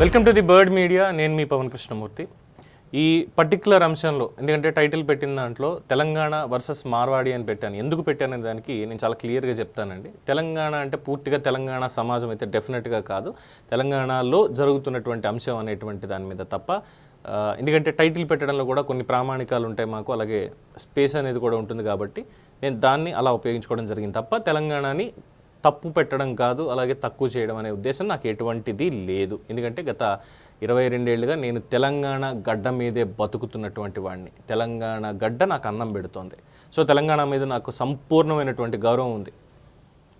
Welcome to the bird media నేను మీ పవన్ కృష్ణమూర్తి. ఈ పర్టికులర్ అంశంలో ఎందుకంటే టైటిల్ పెట్టిన దాంట్లో తెలంగాణ వర్సెస్ మార్వాడి అని పెట్టాను. ఎందుకు పెట్టాను అనే దానికి నేను చాలా క్లియర్గా చెప్తానండి. తెలంగాణ అంటే పూర్తిగా తెలంగాణ సమాజం అయితే డెఫినెట్గా కాదు. తెలంగాణలో జరుగుతున్నటువంటి అంశం అనేటువంటి దాని మీద తప్ప ఎందుకంటే టైటిల్ పెట్టడంలో కూడా కొన్ని ప్రామాణికాలు ఉంటాయి మాకు. అలాగే స్పేస్ అనేది కూడా ఉంటుంది కాబట్టి నేను దాన్ని అలా ఉపయోగించుకోవడం జరిగింది తప్ప తెలంగాణని తప్పు పెట్టడం కాదు అలాగే తక్కువ చేయడం అనే ఉద్దేశం నాకు ఎటువంటిది లేదు. ఎందుకంటే గత ఇరవై రెండేళ్ళుగా నేను తెలంగాణ గడ్డ మీదే బతుకుతున్నటువంటి వాడిని తెలంగాణ గడ్డ నాకు అన్నం పెడుతోంది. సో తెలంగాణ మీద నాకు సంపూర్ణమైనటువంటి గౌరవం ఉంది.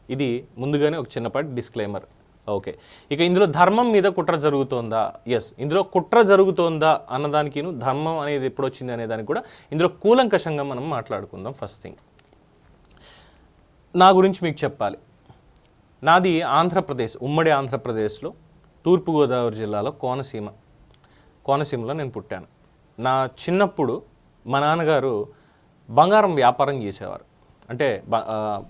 ఇది ముందుగానే ఒక చిన్నపాటి డిస్క్లైమర్ ఓకే. ఇక ఇందులో ధర్మం మీద కుట్ర జరుగుతోందా? ఎస్ ఇందులో కుట్ర జరుగుతోందా అన్నదానికి ధర్మం అనేది ఎప్పుడు వచ్చింది అనే దానికి కూడా ఇందులో కూలంకషంగా మనం మాట్లాడుకుందాం ఫస్ట్ థింగ్ నా గురించి మీకు చెప్పాలి. నాది ఆంధ్రప్రదేశ్ ఉమ్మడి ఆంధ్రప్రదేశ్లో తూర్పుగోదావరి జిల్లాలో కోనసీమ. కోనసీమలో నేను పుట్టాను. నా చిన్నప్పుడు మా నాన్నగారు బంగారం వ్యాపారం చేసేవారు. అంటే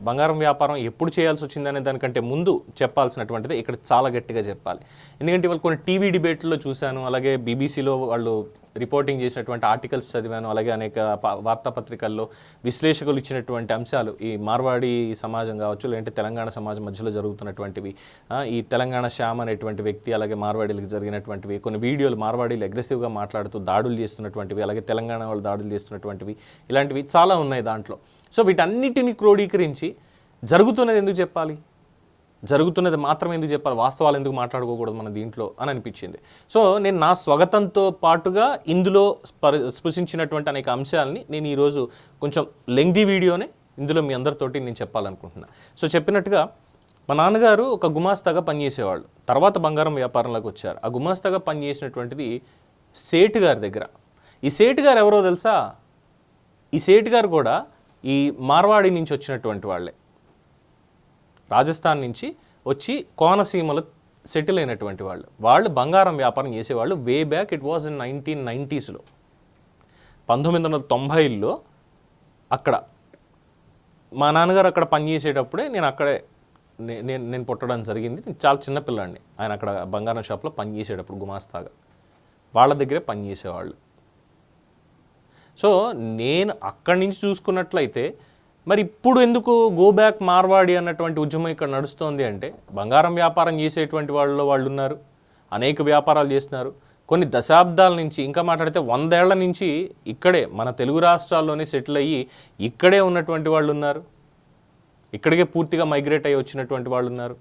బంగారం వ్యాపారం ఎప్పుడు చేయాల్సి వచ్చిందనే దానికంటే ముందు చెప్పాల్సినటువంటిది ఇక్కడ చాలా గట్టిగా చెప్పాలి. ఎందుకంటే వాళ్ళు కొన్ని టీవీ డిబేట్లో చూశాను అలాగే బీబీసీలో వాళ్ళు రిపోర్టింగ్ చేసినటువంటి ఆర్టికల్స్ చదివాను అలాగే అనేక ప- వార్తాపత్రికల్లో విశ్లేషకులు ఇచ్చినటువంటి అంశాలు ఈ మార్వాడి సమాజం కావచ్చు లేదంటే తెలంగాణ సమాజం మధ్యలో జరుగుతున్నటువంటివి ఈ తెలంగాణ శ్యామ్ అనేటువంటి వ్యక్తి అలాగే మార్వాడీలకు జరిగినటువంటివి కొన్ని వీడియోలు మార్వాడీలు అగ్రెసివ్గా మాట్లాడుతూ దాడులు చేస్తున్నటువంటివి అలాగే తెలంగాణ వాళ్ళు దాడులు చేస్తున్నటువంటివి ఇలాంటివి చాలా ఉన్నాయి దాంట్లో. సో వీటన్నిటిని క్రోడీకరించి జరుగుతున్నది ఎందుకు చెప్పాలి? జరుగుతున్నది మాత్రం ఎందుకు చెప్పాలి? వాస్తవాలు ఎందుకు మాట్లాడుకోకూడదు మన దీంట్లో అని అనిపించింది. సో నేను నా స్వగతంతో పాటుగా ఇందులో స్పర్- స్పృశించినటువంటి అనేక అంశాలని నేను ఈరోజు కొంచెం లెంగ్దీ వీడియోనే ఇందులో మీ అందరితోటి నేను చెప్పాలనుకుంటున్నా. సో చెప్పినట్టుగా మా నాన్నగారు ఒక గుమాస్తాగా పనిచేసేవాళ్ళు. తర్వాత బంగారం వ్యాపారంలోకి వచ్చారు. ఆ గుమాస్తాగా పనిచేసినటువంటిది సేటు గారి దగ్గర. ఈ సేటు గారు ఎవరో తెలుసా? ఈ సేటు గారు కూడా ఈ మార్వాడి నుంచి వచ్చినటువంటి వాళ్ళే. రాజస్థాన్ నుంచి వచ్చి కోనసీమలో సెటిల్ అయినటువంటి వాళ్ళు. వాళ్ళు బంగారం వ్యాపారం చేసేవాళ్ళు way back it was in nineteen నైంటీస్లో పంతొమ్మిది వందల తొంభైలో అక్కడ మా నాన్నగారు అక్కడ పనిచేసేటప్పుడే నేను అక్కడే నే- నేను నేను పుట్టడం జరిగింది. నేను చాలా చిన్నపిల్లాడిని ఆయన అక్కడ బంగారం షాప్లో పనిచేసేటప్పుడు గుమాస్తాగా. వాళ్ళ దగ్గరే పనిచేసేవాళ్ళు సో నేను అక్కడి నుంచి చూసుకున్నట్లయితే మరి ఇప్పుడు ఎందుకు గో బ్యాక్ మార్వాడి అన్నటువంటి ఉద్యమం ఇక్కడ నడుస్తోంది అంటే బంగారం వ్యాపారం చేసేటువంటి వాళ్ళలో వాళ్ళు ఉన్నారు అనేక వ్యాపారాలు చేస్తున్నారు. కొన్ని దశాబ్దాల నుంచి ఇంకా మాట్లాడితే వందేళ్ళ నుంచి ఇక్కడే మన తెలుగు రాష్ట్రాల్లోనే సెటిల్ అయ్యి ఇక్కడే ఉన్నటువంటి వాళ్ళు ఉన్నారు. ఇక్కడికే పూర్తిగా మైగ్రేట్ అయ్యి వచ్చినటువంటి వాళ్ళు ఉన్నారు.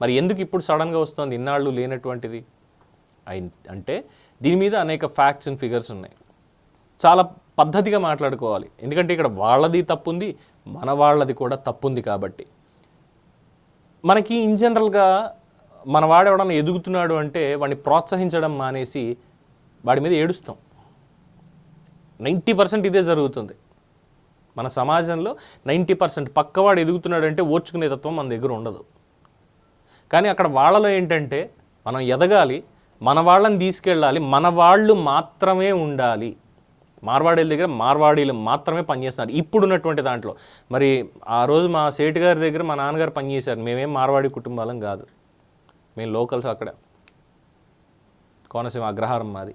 మరి ఎందుకు ఇప్పుడు సడన్గా వస్తుంది ఇన్నాళ్ళు లేనటువంటిది? అంటే దీని మీద అనేక ఫ్యాక్ట్స్ అండ్ ఫిగర్స్ ఉన్నాయి. చాలా పద్ధతిగా మాట్లాడుకోవాలి. ఎందుకంటే ఇక్కడ వాళ్ళది తప్పుంది మన వాళ్ళది కూడా తప్పుంది కాబట్టి. మనకి ఇన్ జనరల్గా మన వాడు ఎవడన్నా ఎదుగుతున్నాడు అంటే వాడిని ప్రోత్సహించడం మానేసి వాడి మీద ఏడుస్తాం. నైంటీ పర్సెంట్ ఇదే జరుగుతుంది. మన సమాజంలో నైంటీ పర్సెంట్ పక్కవాడు ఎదుగుతున్నాడు అంటే ఓర్చుకునే తత్వం మన దగ్గర ఉండదు. కానీ అక్కడ వాళ్ళలో ఏంటంటే మనం ఎదగాలి మన వాళ్ళని తీసుకెళ్ళాలి మన వాళ్ళు మాత్రమే ఉండాలి. మార్వాడీల దగ్గర మార్వాడీలు మాత్రమే పనిచేస్తున్నారు. ఇప్పుడున్నటువంటి దాంట్లో. మరి ఆ రోజు మా సేటు గారి దగ్గర మా నాన్నగారు పనిచేశారు. మేమేం మార్వాడి కుటుంబాలం కాదు. మేము లోకల్స్ అక్కడ. కోనసీమ అగ్రహారం మాది.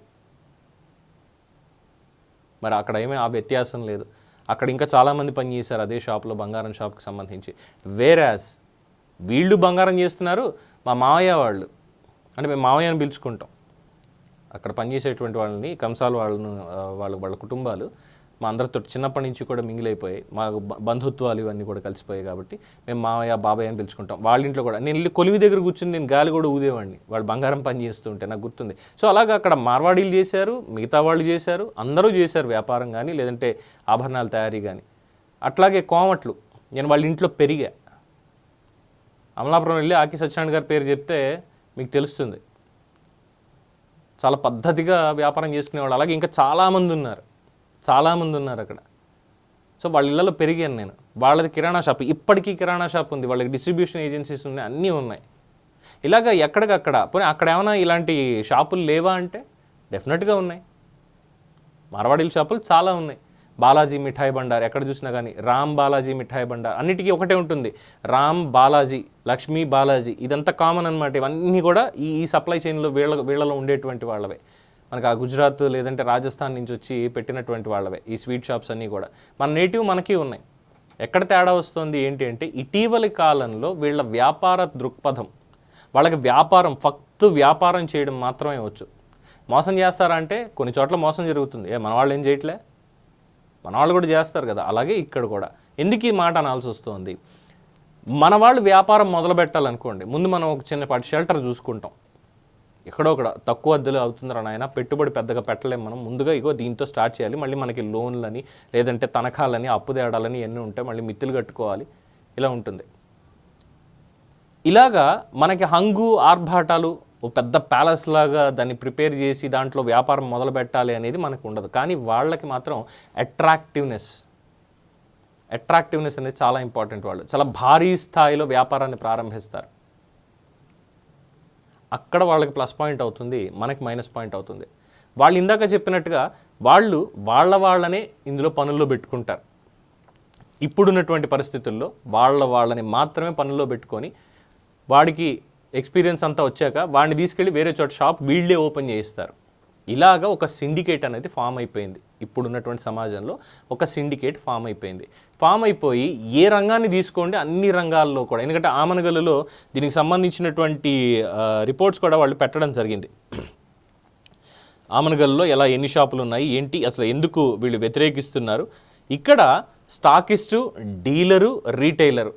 మరి అక్కడ ఏమీ ఆ వ్యత్యాసం లేదు. అక్కడ ఇంకా చాలామంది పనిచేశారు అదే షాప్లో బంగారం షాప్కి సంబంధించి. వేరాస్ వీళ్ళు బంగారం చేస్తున్నారు మా మావయ్య వాళ్ళు. అంటే మేము మావయ్యని పిలుచుకుంటాం. అక్కడ పనిచేసేటువంటి వాళ్ళని కంసాల వాళ్ళను వాళ్ళ వాళ్ళ కుటుంబాలు మా అందరితో చిన్నప్పటి నుంచి కూడా మింగిలైపోయాయి. మా బంధుత్వాలు ఇవన్నీ కూడా కలిసిపోయాయి కాబట్టి మేము మావయ్య బాబాయ్ అని పిలుచుకుంటాం. వాళ్ళ ఇంట్లో కూడా నేను వెళ్ళి కొలివి దగ్గర కూర్చుని నేను గాలి కూడా ఊదేవాడిని. వాళ్ళు బంగారం పని చేస్తుంటే నాకు గుర్తుంది. సో అలాగా అక్కడ మార్వాడీలు చేశారు మిగతా వాళ్ళు చేశారు అందరూ చేశారు వ్యాపారం కానీ లేదంటే ఆభరణాల తయారీ కానీ. అట్లాగే కోమట్లు నేను వాళ్ళ ఇంట్లో పెరిగా. అమలాపురం వెళ్ళి ఆకి సత్యనారాయణ గారి పేరు చెప్తే మీకు తెలుస్తుంది. చాలా పద్ధతిగా వ్యాపారం చేసుకునేవాళ్ళు. అలాగే ఇంకా చాలామంది ఉన్నారు. చాలామంది ఉన్నారు అక్కడ. సో వాళ్ళ ఇళ్ళలో పెరిగాను నేను. వాళ్ళది కిరాణా షాప్. ఇప్పటికీ కిరాణా షాప్ ఉంది. వాళ్ళకి డిస్ట్రిబ్యూషన్ ఏజెన్సీస్ ఉన్నాయి. అన్నీ ఉన్నాయి. ఇలాగ ఎక్కడికక్కడ పోనీ అక్కడ ఏమైనా ఇలాంటి షాపులు లేవా అంటే డెఫినెట్గా ఉన్నాయి. మార్వాడీల షాపులు చాలా ఉన్నాయి. బాలాజీ మిఠాయి బండార్ ఎక్కడ చూసినా కానీ రామ్ బాలాజీ మిఠాయి బండార్ అన్నిటికీ ఒకటే ఉంటుంది. రామ్ బాలాజీ లక్ష్మీ బాలాజీ ఇదంతా కామన్ అనమాట ఇవన్నీ కూడా ఈ ఈ సప్లై చైన్లో వీళ్ళ వీళ్ళలో ఉండేటువంటి వాళ్ళవే. మనకు ఆ గుజరాత్ లేదంటే రాజస్థాన్ నుంచి వచ్చి పెట్టినటువంటి వాళ్ళవే ఈ స్వీట్ షాప్స్ అన్నీ కూడా. మన నేటివ్ మనకి ఉన్నాయి. ఎక్కడ తేడా వస్తుంది ఏంటి అంటే ఇటీవలి కాలంలో వీళ్ళ వ్యాపార దృక్పథం వాళ్ళకి వ్యాపారం ఫక్తు వ్యాపారం చేయడం మాత్రమే వచ్చు. మోసం చేస్తారా అంటే కొన్ని చోట్ల మోసం జరుగుతుంది. ఏ మన వాళ్ళు ఏం చేయట్లే? మన వాళ్ళు కూడా చేస్తారు కదా. అలాగే ఇక్కడ కూడా. ఎందుకు ఈ మాట అనాల్సి వస్తుంది? మన వాళ్ళు వ్యాపారం మొదలు పెట్టాలనుకోండి ముందు మనం ఒక చిన్నపాటి షెల్టర్ చూసుకుంటాం. ఎక్కడో ఒకడ తక్కువ అద్దెలు అవుతుందిరా నాయన పెట్టుబడి పెద్దగా పెట్టలేము మనం. ముందుగా ఇగో దీంతో స్టార్ట్ చేయాలి. మళ్ళీ మనకి లోన్లని లేదంటే తనఖాలని అప్పు తేడాలని ఎన్ని ఉంటాయి మళ్ళీ మిత్తులు కట్టుకోవాలి. ఇలా ఉంటుంది. ఇలాగా మనకి హంగు ఆర్భాటాలు ఓ పెద్ద ప్యాలెస్ లాగా దాన్ని ప్రిపేర్ చేసి దాంట్లో వ్యాపారం మొదలు పెట్టాలి అనేది మనకు ఉండదు. కానీ వాళ్ళకి మాత్రం అట్రాక్టివ్నెస్ అట్రాక్టివ్నెస్ అనేది చాలా ఇంపార్టెంట్ వాళ్ళు. చాలా భారీ స్థాయిలో వ్యాపారాన్ని ప్రారంభిస్తారు. అక్కడ వాళ్ళకి ప్లస్ పాయింట్ అవుతుంది మనకి మైనస్ పాయింట్ అవుతుంది. వాళ్ళు ఇందాక చెప్పినట్టుగా వాళ్ళు వాళ్ళ వాళ్ళనే ఇందులో పనుల్లో పెట్టుకుంటారు. ఇప్పుడున్నటువంటి పరిస్థితుల్లో వాళ్ళ వాళ్ళని మాత్రమే పనుల్లో పెట్టుకొని వాడికి ఎక్స్పీరియన్స్ అంతా వచ్చాక వాడిని తీసుకెళ్ళి వేరే చోట షాప్ వీళ్ళే ఓపెన్ చేయిస్తారు. ఇలాగా ఒక సిండికేట్ అనేది ఫామ్ అయిపోయింది. ఇప్పుడున్నటువంటి సమాజంలో ఒక సిండికేట్ ఫామ్ అయిపోయింది. ఫామ్ అయిపోయి ఏ రంగాన్ని తీసుకోండి అన్ని రంగాల్లో కూడా ఎందుకంటే ఆమనగల్లో దీనికి సంబంధించినటువంటి రిపోర్ట్స్ కూడా వాళ్ళు పెట్టడం జరిగింది. ఆమనగల్లో ఎలా ఎన్ని షాపులు ఉన్నాయి ఏంటి అసలు ఎందుకు వీళ్ళు వ్యతిరేకిస్తున్నారు? ఇక్కడ stockist dealer retailer.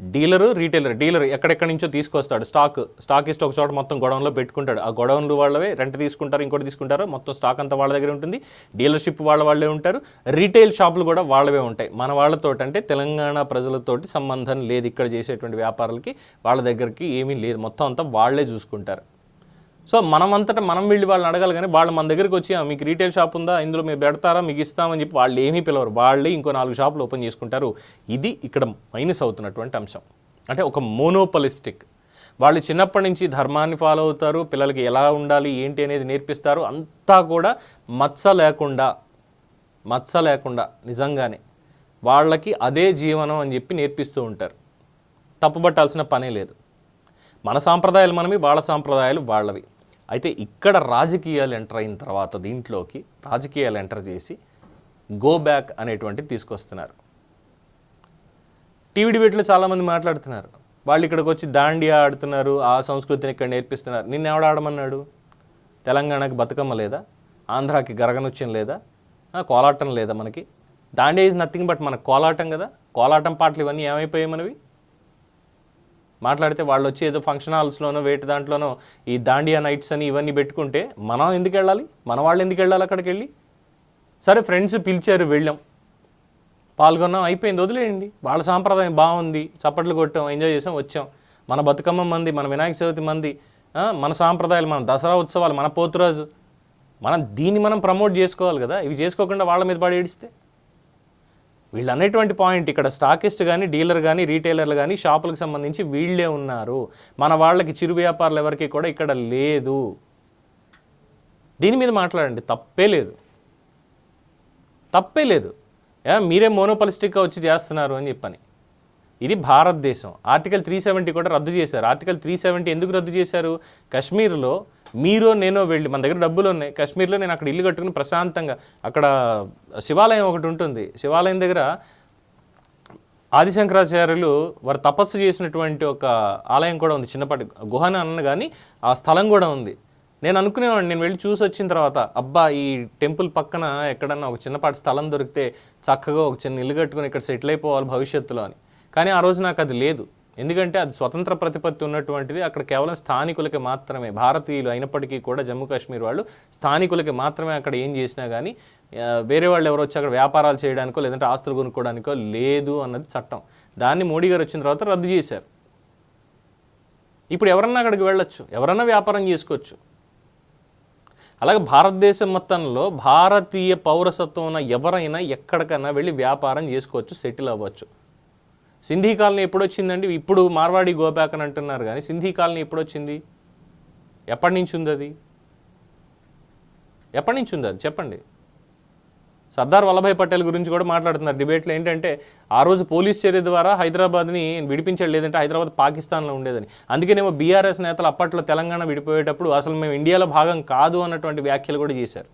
Dealer retailer dealer ఎక్కడెక్కడి నుంచో తీసుకొస్తాడు స్టాక్. స్టాక్ ఇస్ట్ ఒక చోట మొత్తం గొడవన్లో పెట్టుకుంటాడు. ఆ గొడవన్లు వాళ్ళవే రెంట్ తీసుకుంటారు ఇంకోటి తీసుకుంటారు మొత్తం స్టాక్ అంతా వాళ్ళ దగ్గర ఉంటుంది. డీలర్షిప్ వాళ్ళ వాళ్ళే ఉంటారు. రీటైల్ షాపులు కూడా వాళ్ళవే ఉంటాయి. మన వాళ్ళతో అంటే తెలంగాణ ప్రజలతోటి సంబంధం లేదు ఇక్కడ చేసేటువంటి వ్యాపారాలకి. వాళ్ళ దగ్గరికి ఏమీ లేదు. మొత్తం అంతా వాళ్ళే చూసుకుంటారు. సో మనం అంతటా మనం వెళ్ళి వాళ్ళని అడగాలి కానీ వాళ్ళు మన దగ్గరికి వచ్చి "ఆ, మీకు రీటైల్ షాప్ ఉందా? ఇందులో మీరు పెడతారా? మీకు ఇస్తామని చెప్పి వాళ్ళు ఏమీ పిలవరు. వాళ్ళే ఇంకో నాలుగు షాపులు ఓపెన్ చేసుకుంటారు. ఇది ఇక్కడ మైనస్ అవుతున్నటువంటి అంశం. అంటే ఒక మోనోపలిస్టిక్ వాళ్ళు చిన్నప్పటి నుంచి ధర్మాన్ని ఫాలో అవుతారు. పిల్లలకి ఎలా ఉండాలి? ఏంటి అనేది నేర్పిస్తారు. అంతా కూడా మత్స లేకుండా మత్స లేకుండా నిజంగానే వాళ్ళకి అదే జీవనం అని చెప్పి నేర్పిస్తూ ఉంటారు. తప్పుపట్టాల్సిన పనే లేదు. మన సాంప్రదాయాలు మనవి వాళ్ళ సాంప్రదాయాలు వాళ్ళవి. అయితే ఇక్కడ రాజకీయాలు ఎంటర్ అయిన తర్వాత దీంట్లోకి రాజకీయాలు ఎంటర్ చేసి గో బ్యాక్ అనేటువంటిది తీసుకొస్తున్నారు. టీవీ డిబేట్లో చాలామంది మాట్లాడుతున్నారు. వాళ్ళు ఇక్కడికి వచ్చి దాండియా ఆడుతున్నారు ఆ సంస్కృతిని ఇక్కడ నేర్పిస్తున్నారు. నిన్న ఎవడు ఆడమన్నాడు? తెలంగాణకి బతుకమ్మ లేదా? ఆంధ్రాకి గరగనొచ్చం లేదా? కోలాటం లేదా మనకి? దాండియా ఈజ్ నథింగ్ బట్ మన కోలాటం కదా? కోలాటం పాటలు ఇవన్నీ ఏమైపోయాయి మనవి? మాట్లాడితే వాళ్ళు వచ్చి ఏదో ఫంక్షన్ హాల్స్లోనో వేటి దాంట్లోనో ఈ దాండియా నైట్స్ అని ఇవన్నీ పెట్టుకుంటే మనం ఎందుకు వెళ్ళాలి? మన వాళ్ళు ఎందుకు వెళ్ళాలి అక్కడికి వెళ్ళి? సరే ఫ్రెండ్స్ పిలిచారు వెళ్ళాం. పాల్గొన్నాం అయిపోయింది వదిలేయండి. వాళ్ళ సాంప్రదాయం బాగుంది చప్పట్లు కొట్టాం ఎంజాయ్ చేసాం వచ్చాం. మన బతుకమ్మ మంది మన వినాయక చవితి మంది మన సాంప్రదాయాలు మన దసరా ఉత్సవాలు మన పోతురాజు. మనం దీన్ని మనం ప్రమోట్ చేసుకోవాలి కదా? ఇవి చేసుకోకుండా వాళ్ళ మీద పడి ఏడిస్తే? వీళ్ళు అనేటువంటి పాయింట్ ఇక్కడ స్టాకిస్ట్ కానీ డీలర్ కానీ రీటైలర్లు కానీ షాపులకు సంబంధించి వీళ్ళే ఉన్నారు. మన వాళ్ళకి చిరు వ్యాపారులు ఎవరికి కూడా ఇక్కడ లేదు. దీని మీద మాట్లాడండి. తప్పే లేదు. తప్పే లేదు. మీరే మోనోపలిస్టిక్గా వచ్చి చేస్తున్నారు అని చెప్పని. ఇది భారతదేశం. ఆర్టికల్ త్రీ సెవెంటీ కూడా రద్దు చేశారు. ఆర్టికల్ త్రీ సెవెంటీ ఎందుకు రద్దు చేశారు? కాశ్మీర్లో మీరో నేనో వెళ్ళి మన దగ్గర డబ్బులు ఉన్నాయి. కాశ్మీర్లో నేను అక్కడ ఇల్లు కట్టుకుని ప్రశాంతంగా అక్కడ శివాలయం ఒకటి ఉంటుంది. శివాలయం దగ్గర ఆదిశంకరాచార్యులు వారు తపస్సు చేసినటువంటి ఒక ఆలయం కూడా ఉంది. చిన్నపాటి గుహన అన్న కానీ ఆ స్థలం కూడా ఉంది. నేను అనుకునేవాడిని. నేను వెళ్ళి చూసి వచ్చిన తర్వాత అబ్బా ఈ టెంపుల్ పక్కన ఎక్కడన్నా ఒక చిన్నపాటి స్థలం దొరికితే చక్కగా ఒక చిన్న ఇల్లు కట్టుకుని ఇక్కడ సెటిల్ అయిపోవాలి భవిష్యత్తులో అని. కానీ ఆ రోజు నాకు అది లేదు. ఎందుకంటే అది స్వతంత్ర ప్రతిపత్తి ఉన్నటువంటిది. అక్కడ కేవలం స్థానికులకి మాత్రమే భారతీయులు అయినప్పటికీ కూడా జమ్మూ కాశ్మీర్ వాళ్ళు స్థానికులకి మాత్రమే అక్కడ ఏం చేసినా కానీ వేరే వాళ్ళు ఎవరు వచ్చి అక్కడ వ్యాపారాలు చేయడానికో లేదంటే ఆస్తులు కొనుక్కోవడానికో లేదు అన్నది చట్టం. దాన్ని మోడీ గారు వచ్చిన తర్వాత రద్దు చేశారు. ఇప్పుడు ఎవరన్నా అక్కడికి వెళ్ళొచ్చు ఎవరన్నా వ్యాపారం చేసుకోవచ్చు. అలాగే భారతదేశం మొత్తంలో భారతీయ పౌరసత్వం ఉన్న ఎవరైనా ఎక్కడికైనా వెళ్ళి వ్యాపారం చేసుకోవచ్చు సెటిల్ అవ్వచ్చు. సింధీ కాలనీ ఎప్పుడొచ్చిందండి? ఇప్పుడు మార్వాడి గోబ్యాక్ అని అంటున్నారు కానీ సింధీ కాలనీ ఎప్పుడొచ్చింది? ఎప్పటి నుంచి ఉంది అది? ఎప్పటి నుంచి ఉంది అది? చెప్పండి. సర్దార్ వల్లభాయ్ పటేల్ గురించి కూడా మాట్లాడుతున్నారు. డిబేట్లో ఏంటంటే ఆ రోజు పోలీస్ చర్య ద్వారా హైదరాబాద్ని విడిపించడం లేదంటే హైదరాబాద్ పాకిస్తాన్లో ఉండేదని. అందుకేనేమో బీఆర్ఎస్ నేతలు అప్పట్లో తెలంగాణ విడిపోయేటప్పుడు అసలు మేము ఇండియాలో భాగం కాదు అన్నటువంటి వ్యాఖ్యలు కూడా చేశారు.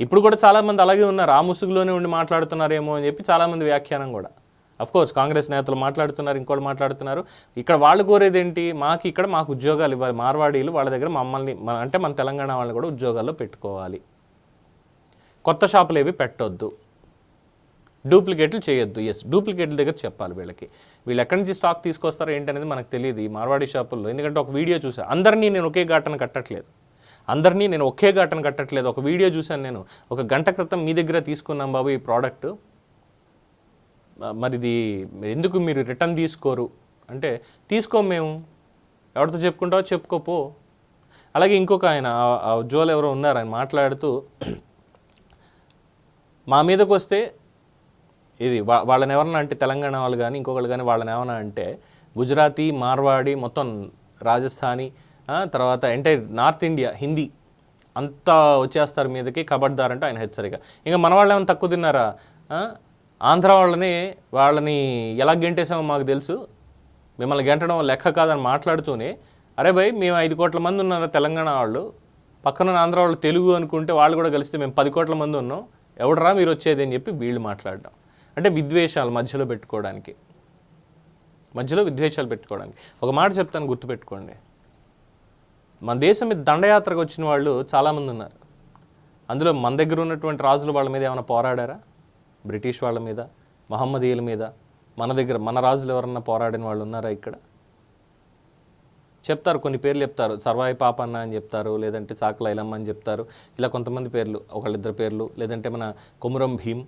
ఇప్పుడు కూడా చాలామంది అలాగే ఉన్నారు. ఆ ముసుగులోనే ఉండి మాట్లాడుతున్నారేమో అని చెప్పి చాలామంది వ్యాఖ్యానం కూడా. కోర్స్ కాంగ్రెస్ నేతలు మాట్లాడుతున్నారు ఇంకోటి మాట్లాడుతున్నారు. ఇక్కడ వాళ్ళు కోరేది ఏంటి? మాకు ఇక్కడ మాకు ఉద్యోగాలు ఇవ్వాలి. మార్వాడీలు వాళ్ళ దగ్గర మమ్మల్ని అంటే మన తెలంగాణ వాళ్ళని కూడా ఉద్యోగాల్లో పెట్టుకోవాలి. కొత్త షాపులు ఏవి పెట్టొద్దు. డూప్లికేట్లు చేయొద్దు. ఎస్ డూప్లికేట్ల దగ్గర చెప్పాలి వీళ్ళకి. వీళ్ళు ఎక్కడి నుంచి స్టాక్ తీసుకొస్తారో ఏంటనేది మనకు తెలియదు ఈ మార్వాడి షాపుల్లో. ఎందుకంటే ఒక వీడియో చూసా. అందరినీ నేను ఒకే ఘాటన కట్టట్లేదు. అందరినీ నేను ఒకే ఘాటన కట్టట్లేదు. ఒక వీడియో చూశాను నేను. ఒక గంట క్రితం మీ దగ్గర తీసుకున్నాం బాబు ఈ ప్రోడక్ట్. మరిది ఎందుకు మీరు రిటర్న్ తీసుకోరు? అంటే తీసుకో మేము. ఎవరితో చెప్పుకుంటావో చెప్పుకోపో. అలాగే ఇంకొక ఆయన ఆ- ఉజ్వల్ ఎవరో ఉన్నారు ఆయన మాట్లాడుతూ మా మీదకి వస్తే ఇది వా- వాళ్ళని ఎవరన్నా అంటే తెలంగాణ వాళ్ళు కానీ ఇంకొకళ్ళు కానీ వాళ్ళని ఏమన్నా అంటే గుజరాతీ మార్వాడి మొత్తం రాజస్థానీ తర్వాత ఎంటైర్ నార్త్ ఇండియా హిందీ అంతా వచ్చేస్తారు మీదకి కబడ్దార్ అంటే ఆయన హెచ్చరిక. ఇంకా మన వాళ్ళు ఏమైనా తక్కువ తిన్నారా? ఆంధ్ర వాళ్ళని వాళ్ళని ఎలా గెంటేసామో మాకు తెలుసు. మిమ్మల్ని గెంటడం లెక్క కాదని మాట్లాడుతూనే అరే భయ్ మేము ఐదు కోట్ల మంది ఉన్నారు తెలంగాణ వాళ్ళు? పక్కన ఆంధ్ర వాళ్ళు తెలుగు అనుకుంటే వాళ్ళు కూడా కలిస్తే మేము పది కోట్ల మంది ఉన్నాం. ఎవడరా మీరు వచ్చేది? అని చెప్పి వీళ్ళు మాట్లాడడం. అంటే విద్వేషాలు మధ్యలో పెట్టుకోవడానికి. మధ్యలో విద్వేషాలు పెట్టుకోవడానికి. ఒక మాట చెప్తాను గుర్తుపెట్టుకోండి. మన దేశం మీద దండయాత్రకు వచ్చిన వాళ్ళు చాలామంది ఉన్నారు. అందులో మన దగ్గర ఉన్నటువంటి రాజులు వాళ్ళ మీద ఏమైనా పోరాడారా? బ్రిటిష్ వాళ్ళ మీద మహమ్మదీయుల మీద మన దగ్గర మన రాజులు ఎవరన్నా పోరాడిన వాళ్ళు ఉన్నారా ఇక్కడ? చెప్తారు కొన్ని పేర్లు చెప్తారు. సర్వాయి పాపన్న అని చెప్తారు లేదంటే చాకల ఇలమ్మ అని చెప్తారు. ఇలా కొంతమంది పేర్లు ఒకళ్ళిద్దరు పేర్లు లేదంటే మన కొమురం భీమ్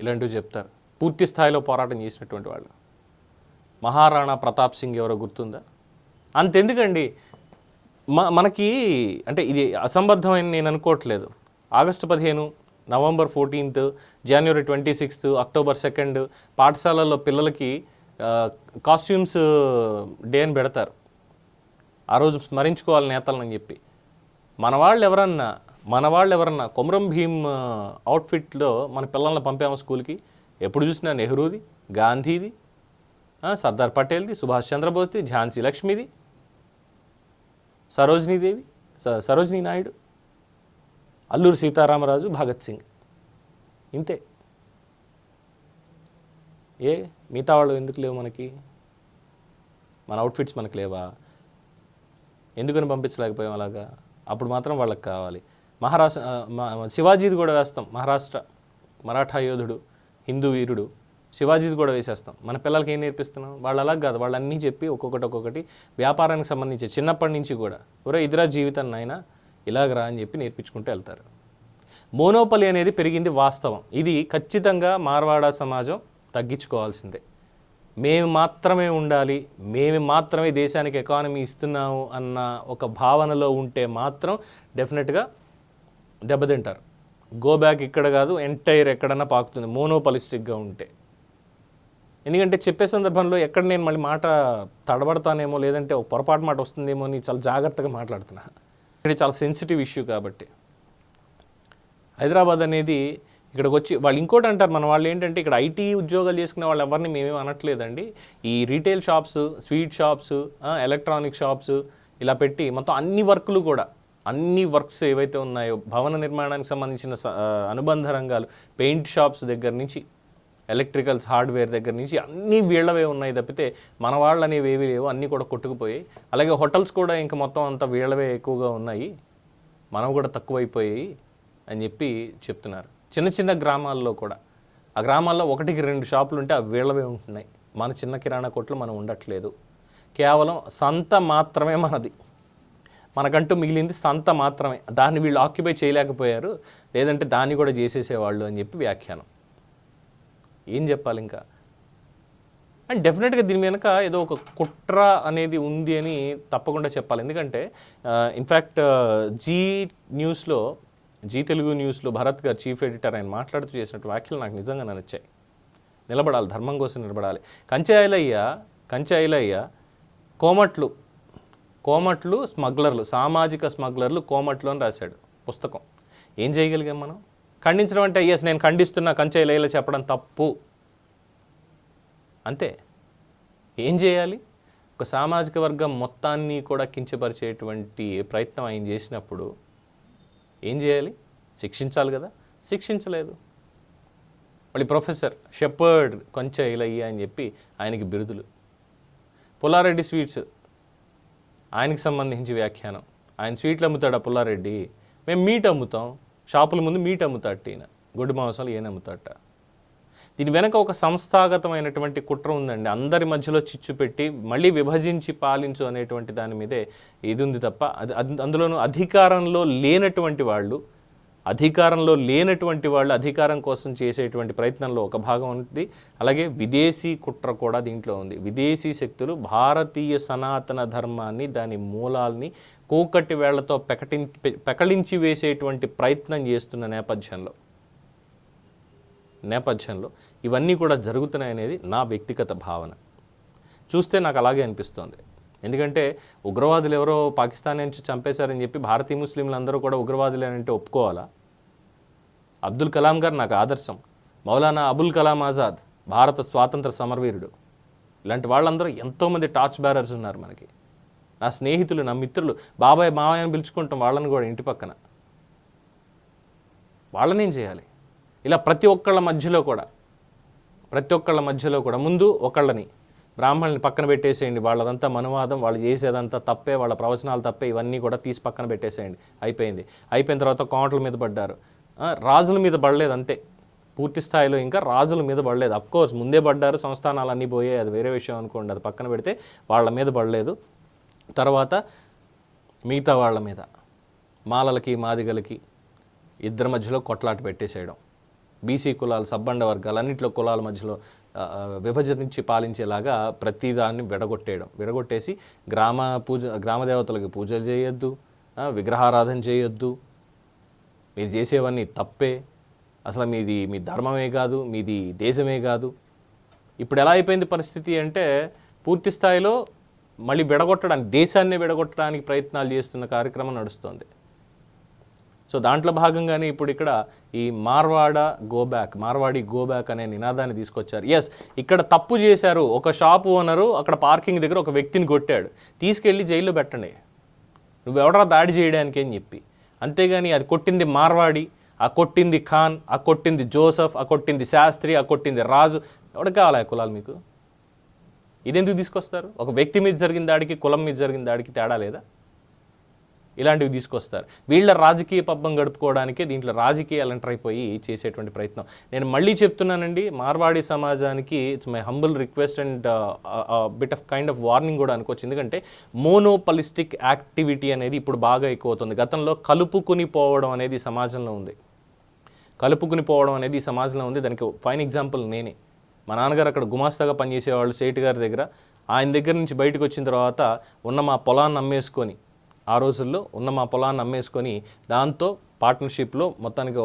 ఇలాంటివి చెప్తారు. పూర్తి స్థాయిలో పోరాటం చేసినటువంటి వాళ్ళు. మహారాణా ప్రతాప్ సింగ్ ఎవరో గుర్తుందా? అంతెందుకండి? మ మనకి అంటే ఇది అసంబద్ధమైన నేను అనుకోవట్లేదు. ఆగస్టు పదిహేను నవంబర్ ఫోర్టీన్త్ జనవరి ట్వంటీ సిక్స్త్ అక్టోబర్ సెకండ్ పాఠశాలల్లో పిల్లలకి కాస్ట్యూమ్స్ డే అని పెడతారు. ఆ రోజు స్మరించుకోవాలి నేతలని చెప్పి. మన వాళ్ళు ఎవరన్నా మన వాళ్ళు ఎవరన్నా కొమరం భీమ్ అవుట్ఫిట్లో మన పిల్లల్ని పంపాము స్కూల్కి. ఎప్పుడు చూసినా నెహ్రూది గాంధీది సర్దార్ పటేల్ది సుభాష్ చంద్రబోస్ది ఝాన్సీ లక్ష్మిది సరోజినీదేవి స సరోజినీ నాయుడు. అల్లూరి సీతారామరాజు భగత్ సింగ్. ఇంతే. ఏ మిగతా వాళ్ళు ఎందుకు లేవు మనకి? మన అవుట్ఫిట్స్ మనకు లేవా? ఎందుకని పంపించలేకపోయాం అలాగా? అప్పుడు మాత్రం వాళ్ళకి కావాలి. మహారాష్ట్ర శివాజీది కూడా వేస్తాం. మహారాష్ట్ర మరాఠా యోధుడు హిందూ వీరుడు శివాజీది కూడా వేసేస్తాం. మన పిల్లలకి ఏం నేర్పిస్తున్నాం? వాళ్ళు అలా కాదు. వాళ్ళు అన్నీ చెప్పి ఒక్కొక్కటి ఒక్కొక్కటి వ్యాపారానికి సంబంధించి చిన్నప్పటి నుంచి కూడా. ఒరే ఇదిరా జీవితాన్ని అయినా ఇలాగరా అని చెప్పి నేర్పించుకుంటూ వెళ్తారు. మోనోపలి అనేది పెరిగింది వాస్తవం. ఇది ఖచ్చితంగా మార్వాడా సమాజం తగ్గించుకోవాల్సిందే. మేము మాత్రమే ఉండాలి మేము మాత్రమే దేశానికి ఎకానమీ ఇస్తున్నాము అన్న ఒక భావనలో ఉంటే మాత్రం డెఫినెట్గా దెబ్బతింటారు. గో బ్యాక్ ఇక్కడ కాదు ఎంటైర్ ఎక్కడన్నా పాకుతుంది మోనోపలిస్టిక్గా ఉంటే. ఎందుకంటే చెప్పే సందర్భంలో ఎక్కడ నేను మళ్ళీ మాట తడబడతానేమో లేదంటే ఒక పొరపాటు మాట వస్తుందేమో అని చాలా జాగ్రత్తగా మాట్లాడుతున్నా. ఇక్కడ చాలా సెన్సిటివ్ ఇష్యూ కాబట్టి. హైదరాబాద్ అనేది ఇక్కడికి వచ్చి వాళ్ళు ఇంకోటి అంటారు మన వాళ్ళు ఏంటంటే ఇక్కడ ఐటీ ఉద్యోగాలు చేసుకునే వాళ్ళు ఎవరిని మేమేం అనట్లేదండి. ఈ retail shops sweet shops electronic shops ఇలా పెట్టి మొత్తం అన్ని వర్కులు కూడా అన్ని వర్క్స్ ఏవైతే ఉన్నాయో భవన నిర్మాణానికి సంబంధించిన స- అనుబంధ రంగాలు పెయింట్ షాప్స్ దగ్గర నుంచి ఎలక్ట్రికల్స్ హార్డ్వేర్ దగ్గర నుంచి అన్నీ వీళ్ళవే ఉన్నాయి తప్పితే మన వాళ్ళు అనేవి ఏవి లేవు అన్నీ కూడా కొట్టుకుపోయాయి. అలాగే హోటల్స్ కూడా ఇంకా మొత్తం అంతా వీళ్ళవే ఎక్కువగా ఉన్నాయి. మనం కూడా తక్కువైపోయాయి అని చెప్పి చెప్తున్నారు. చిన్న చిన్న గ్రామాల్లో కూడా. ఆ గ్రామాల్లో ఒకటికి రెండు షాపులు ఉంటే అవి వీళ్ళవే ఉంటున్నాయి. మన చిన్న కిరాణా కొట్లు మనం ఉండట్లేదు. కేవలం సంత మాత్రమే మనది. మనకంటూ మిగిలింది సంత మాత్రమే. దాన్ని వీళ్ళు ఆక్యుపై చేయలేకపోయారు. లేదంటే దాన్ని కూడా చేసేసేవాళ్ళు అని చెప్పి వ్యాఖ్యానం. ఏం చెప్పాలి ఇంకా? అండ్ డెఫినెట్గా దీని వెనక ఏదో ఒక కుట్ర అనేది ఉంది అని తప్పకుండా చెప్పాలి. ఎందుకంటే ఇన్ఫ్యాక్ట్ జీ న్యూస్లో జీ తెలుగు న్యూస్లో భరత్ గారు చీఫ్ ఎడిటర్ ఆయన మాట్లాడుతూ చేసినట్టు వ్యాఖ్యలు నాకు నిజంగా నచ్చాయి. నిలబడాలి ధర్మం కోసం నిలబడాలి. కంచె ఐలయ్య కంచె ఐలయ్య కోమట్లు కోమట్లు స్మగ్లర్లు సామాజిక స్మగ్లర్లు కోమట్లు అని రాశాడు పుస్తకం. ఏం చేయగలిగాం మనం? ఖండించడం అంటే ఎస్ నేను ఖండిస్తున్నా కంచె ఇలా చెప్పడం తప్పు. అంతే. ఏం చేయాలి? ఒక సామాజిక వర్గం మొత్తాన్ని కూడా కించపరిచేటువంటి ప్రయత్నం ఆయన చేసినప్పుడు ఏం చేయాలి? శిక్షించాలి కదా. శిక్షించలేదు. మళ్ళీ ప్రొఫెసర్ షెపర్డ్ కొంచెం ఇలయ్య అని చెప్పి ఆయనకి బిరుదులు. పుల్లారెడ్డి స్వీట్స్ ఆయనకి సంబంధించి వ్యాఖ్యానం. ఆయన స్వీట్లు అమ్ముతాడా పుల్లారెడ్డి? మేము మీట్ అమ్ముతాం. షాపుల ముందు మీట్ అమ్ముతాట ఈయన. గొడ్డు మాంసాలు ఏం అమ్ముతాట దీని వెనక ఒక సంస్థాగతమైనటువంటి కుట్ర ఉందండి. అందరి మధ్యలో చిచ్చు పెట్టి మళ్ళీ విభజించి పాలించు అనేటువంటి దాని మీదే ఇది ఉంది తప్ప అది- అందులోనూ అధికారంలో లేనటువంటి వాళ్ళు అధికారంలో లేనటువంటి వాళ్ళు అధికారం కోసం చేసేటువంటి ప్రయత్నంలో ఒక భాగం ఉంది. అలాగే విదేశీ కుట్ర కూడా దీంట్లో ఉంది. విదేశీ శక్తులు భారతీయ సనాతన ధర్మాన్ని దాని మూలాల్ని కోకట్టి వేళ్ళతో పెకటి పెకళించి వేసేటువంటి ప్రయత్నం చేస్తున్న నేపథ్యంలో నేపథ్యంలో ఇవన్నీ కూడా జరుగుతున్నాయనేది నా వ్యక్తిగత భావన. చూస్తే నాకు అలాగే అనిపిస్తోంది. ఎందుకంటే ఉగ్రవాదులు ఎవరో పాకిస్తాన్ నుంచి చంపేశారని చెప్పి భారతీయ ముస్లింలు అందరూ కూడా ఉగ్రవాదులే అంటే ఒప్పుకోవాలా? అబ్దుల్ కలాం గారు నాకు ఆదర్శం. మౌలానా అబుల్ కలాం ఆజాద్ భారత స్వాతంత్ర సమరవీరుడు. ఇలాంటి వాళ్ళందరూ ఎంతోమంది టార్చ్ బ్యారర్స్ ఉన్నారు మనకి. నా స్నేహితులు నా మిత్రులు బాబాయ్ మావయ్య పిలుచుకుంటాం వాళ్ళని కూడా ఇంటి పక్కన. వాళ్ళనేం చేయాలి? ఇలా ప్రతి ఒక్కళ్ళ మధ్యలో కూడా ప్రతి ఒక్కళ్ళ మధ్యలో కూడా ముందు ఒకళ్ళని. బ్రాహ్మణుని పక్కన పెట్టేసేయండి. వాళ్ళదంతా మనువాదం వాళ్ళు చేసేదంతా తప్పే వాళ్ళ ప్రవచనాలు తప్పే ఇవన్నీ కూడా తీసి పక్కన పెట్టేసేయండి. అయిపోయింది. అయిపోయిన తర్వాత కోమటల మీద పడ్డారు. రాజుల మీద పడలేదు అంతే. పూర్తి స్థాయిలో ఇంకా రాజుల మీద పడలేదు. అఫ్కోర్స్ ముందే పడ్డారు సంస్థానాలు అన్నీ పోయాయి అది వేరే విషయం అనుకోండి. అది పక్కన పెడితే వాళ్ళ మీద పడలేదు. తర్వాత మిగతా వాళ్ళ మీద మాలలకి మాదిగలకి ఇద్దరి మధ్యలో కొట్లాట పెట్టేసేయడం. బీసీ కులాలు సబ్బండ వర్గాలు అన్నింటిలో కులాల మధ్యలో విభజించి పాలించేలాగా ప్రతిదాన్ని విడగొట్టేయడం. విడగొట్టేసి గ్రామ పూజ గ్రామ దేవతలకి పూజలు చేయొద్దు విగ్రహారాధన చేయొద్దు. మీరు చేసేవన్నీ తప్పే. అసలు మీది మీ ధర్మమే కాదు మీది దేశమే కాదు. ఇప్పుడు ఎలా అయిపోయింది పరిస్థితి అంటే పూర్తి స్థాయిలో మళ్ళీ విడగొట్టడానికి దేశాన్ని విడగొట్టడానికి ప్రయత్నాలు చేస్తున్న కార్యక్రమం నడుస్తుంది. సో దాంట్లో భాగంగానే ఇప్పుడు ఇక్కడ ఈ మార్వాడ గోబ్యాక్ మార్వాడి గోబ్యాక్ అనే నినాదాన్ని తీసుకొచ్చారు. ఎస్ ఇక్కడ తప్పు చేశారు. ఒక షాప్ ఓనరు అక్కడ పార్కింగ్ దగ్గర ఒక వ్యక్తిని కొట్టాడు. తీసుకెళ్ళి జైల్లో పెట్టండి. నువ్వెవడరా దాడి చేయడానికి అని చెప్పి. అంతేగాని అది కొట్టింది మార్వాడి ఆ కొట్టింది ఖాన్ ఆ కొట్టింది జోసఫ్ ఆ కొట్టింది శాస్త్రి ఆ కొట్టింది రాజు. ఎవడ కావాలి ఆ కులాలు మీకు? ఇదెందుకు తీసుకొస్తారు? ఒక వ్యక్తి మీద జరిగిన దాడికి కులం మీద జరిగిన దాడికి తేడా లేదా? ఇలాంటివి తీసుకొస్తారు. వీళ్ళ రాజకీయ పబ్బం గడుపుకోవడానికే దీంట్లో రాజకీయాలు ఎంటర్ అయిపోయి చేసేటువంటి ప్రయత్నం. నేను మళ్ళీ చెప్తున్నానండి మార్వాడి సమాజానికి it's my humble request and bit of kind of warning కూడా అనుకోవచ్చు. ఎందుకంటే మోనోపలిస్టిక్ యాక్టివిటీ అనేది ఇప్పుడు బాగా ఎక్కువ అవుతుంది గతంలో కలుపుకుని పోవడం అనేది సమాజంలో ఉంది. కలుపుకుని పోవడం అనేది ఈ సమాజంలో ఉంది. దానికి ఫైన్ ఎగ్జాంపుల్ నేనే. మా నాన్నగారు అక్కడ గుమాస్తాగా పనిచేసేవాళ్ళు సేటు గారి దగ్గర. ఆయన దగ్గర నుంచి బయటకు వచ్చిన తర్వాత ఉన్న మా పొలాన్ని అమ్మేసుకొని ఆ రోజుల్లో ఉన్న మా పొలాన్ని అమ్మేసుకొని దాంతో పార్ట్నర్షిప్లో మొత్తానికి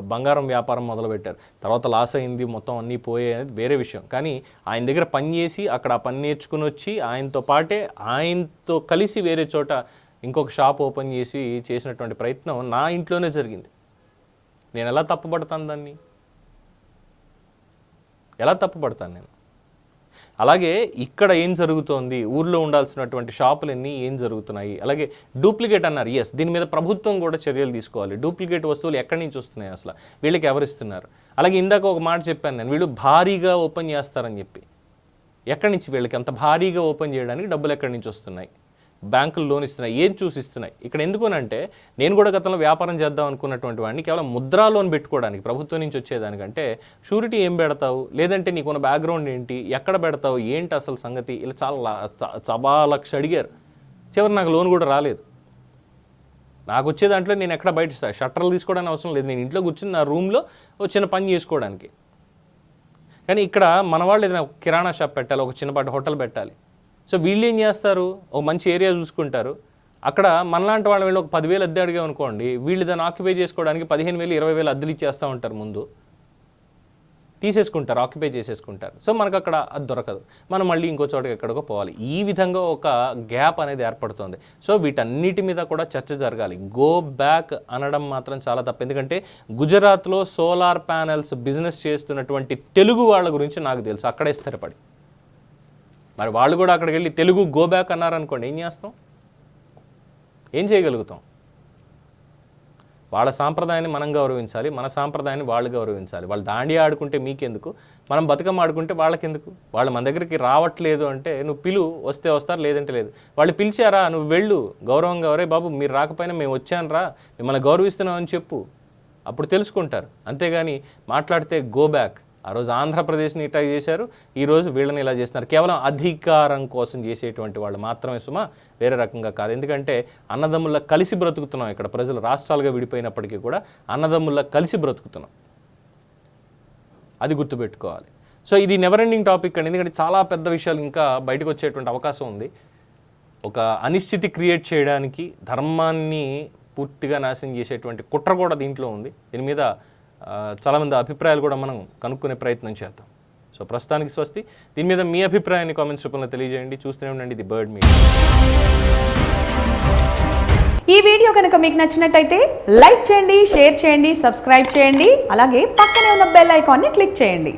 బంగారం వ్యాపారం మొదలుపెట్టారు. తర్వాత లాస్ అయింది మొత్తం అన్నీ పోయాయి అనేది వేరే విషయం. కానీ ఆయన దగ్గర పని చేసి అక్కడ ఆ పని నేర్చుకుని వచ్చి ఆయనతో పాటే ఆయనతో కలిసి వేరే చోట ఇంకొక షాప్ ఓపెన్ చేసి చేసినటువంటి ప్రయత్నం నా ఇంట్లోనే జరిగింది. నేను ఎలా తప్పుపడతాను దాన్ని? ఎలా తప్పుపడతాను నేను? అలాగే ఇక్కడ ఏం జరుగుతోంది? ఊర్లో ఉండాల్సినటువంటి షాపులన్నీ ఏం జరుగుతున్నాయి? అలాగే డూప్లికేట్ అన్నారు. ఎస్ దీని మీద ప్రభుత్వం కూడా చర్యలు తీసుకోవాలి. డూప్లికేట్ వస్తువులు ఎక్కడి నుంచి వస్తున్నాయి అసలు? వీళ్ళకి ఎవరిస్తున్నారు అలాగే ఇందాక ఒక మాట చెప్పాను నేను. వీళ్ళు భారీగా ఓపెన్ చేస్తారని చెప్పి. ఎక్కడి నుంచి? వీళ్ళకి అంత భారీగా ఓపెన్ చేయడానికి డబ్బులు ఎక్కడి నుంచి వస్తున్నాయి? బ్యాంకులు లోన్ ఇస్తున్నాయి ఏం చూసి ఇస్తున్నాయి ఇక్కడ ఎందుకునంటే నేను కూడా గతంలో వ్యాపారం చేద్దాం అనుకున్నటువంటి వాడిని కేవలం ముద్రా లోన్ పెట్టుకోవడానికి ప్రభుత్వం నుంచి వచ్చేదానికంటే షూరిటీ ఏం పెడతావు? లేదంటే నీకున్న బ్యాక్గ్రౌండ్ ఏంటి? ఎక్కడ పెడతావు? ఏంటి అసలు సంగతి? ఇలా చాలా స- సభా లక్ష అడిగారు. చివరి నాకు లోన్ కూడా రాలేదు. నాకు వచ్చే దాంట్లో నేను ఎక్కడ బయట షట్టర్లు తీసుకోవడానికి అవసరం లేదు. నేను ఇంట్లో కూర్చుని నా రూమ్లో ఒక చిన్న పని చేసుకోవడానికి. కానీ ఇక్కడ మన వాళ్ళు ఏదైనా కిరాణా షాప్ పెట్టాలి ఒక చిన్నపాటి హోటల్ పెట్టాలి. సో వీళ్ళు ఏం చేస్తారు? ఒక మంచి ఏరియా చూసుకుంటారు. అక్కడ మనలాంటి వాళ్ళ వీళ్ళు ఒక పదివేలు అద్దె అడిగా అనుకోండి వీళ్ళు దాన్ని ఆక్యుపై చేసుకోవడానికి పదిహేను వేలు ఇరవై వేలు అద్దెలు ఇచ్చేస్తూ ఉంటారు ముందు. తీసేసుకుంటారు ఆక్యుపై చేసేసుకుంటారు. సో మనకు అక్కడ అది దొరకదు. మనం మళ్ళీ ఇంకో చోటకి ఎక్కడికో పోవాలి. ఈ విధంగా ఒక గ్యాప్ అనేది ఏర్పడుతుంది. సో వీటన్నిటి మీద కూడా చర్చ జరగాలి. గో బ్యాక్ అనడం మాత్రం చాలా తప్పు. ఎందుకంటే గుజరాత్లో సోలార్ ప్యానెల్స్ బిజినెస్ చేస్తున్నటువంటి తెలుగు వాళ్ళ గురించి నాకు తెలుసు. అక్కడే స్థిరపడి. మరి వాళ్ళు కూడా అక్కడికి వెళ్ళి తెలుగు గో బ్యాక్ అన్నారనుకోండి ఏం చేస్తాం? ఏం చేయగలుగుతాం? వాళ్ళ సాంప్రదాయాన్ని మనం గౌరవించాలి మన సాంప్రదాయాన్ని వాళ్ళు గౌరవించాలి. వాళ్ళు దాండి ఆడుకుంటే మీకెందుకు? మనం బతుకమ్మ ఆడుకుంటే వాళ్ళకెందుకు? వాళ్ళు మన దగ్గరికి రావట్లేదు అంటే నువ్వు పిలు వస్తే వస్తారు లేదంటే లేదు. వాళ్ళు పిలిచారా? నువ్వు వెళ్ళు. గౌరవంగా ఒరే బాబు మీరు రాకపోయినా మేము వచ్చాను రా మిమ్మల్ని గౌరవిస్తున్నామని చెప్పు. అప్పుడు తెలుసుకుంటారు. అంతేగాని మాట్లాడితే గో బ్యాక్. ఆ రోజు ఆంధ్రప్రదేశ్ని ఇట్లా చేశారు. ఈరోజు వీళ్ళని ఇలా చేస్తున్నారు. కేవలం అధికారం కోసం చేసేటువంటి వాళ్ళు మాత్రమే సుమా వేరే రకంగా కాదు. ఎందుకంటే అన్నదమ్ముల కలిసి బ్రతుకుతున్నాం ఇక్కడ. ప్రజలు రాష్ట్రాలుగా విడిపోయినప్పటికీ కూడా అన్నదమ్ముల కలిసి బ్రతుకుతున్నాం. అది గుర్తుపెట్టుకోవాలి. సో ఇది నెవర్ ఎండింగ్ టాపిక్ అండి. ఎందుకంటే చాలా పెద్ద విషయాలు ఇంకా బయటకు వచ్చేటువంటి అవకాశం ఉంది. ఒక అనిశ్చితి క్రియేట్ చేయడానికి ధర్మాన్ని పూర్తిగా నాశనం చేసేటువంటి కుట్ర కూడా దీంట్లో ఉంది. దీని మీద చాలామంది అభిప్రాయాలు కూడా మనం కనుక్కునే ప్రయత్నం చేద్దాం. సో ప్రస్తుతానికి స్వస్తి. దీని మీద మీ అభిప్రాయాన్ని కామెంట్స్ రూపంలో తెలియజేయండి. చూస్తూనే ఉండండి ఇది బర్డ్ మీడియా. ఈ వీడియో కనుక మీకు నచ్చినట్టయితే లైక్ చేయండి షేర్ చేయండి సబ్స్క్రైబ్ చేయండి. అలాగే పక్కనే ఉన్న బెల్ ఐకాన్ని క్లిక్ చేయండి.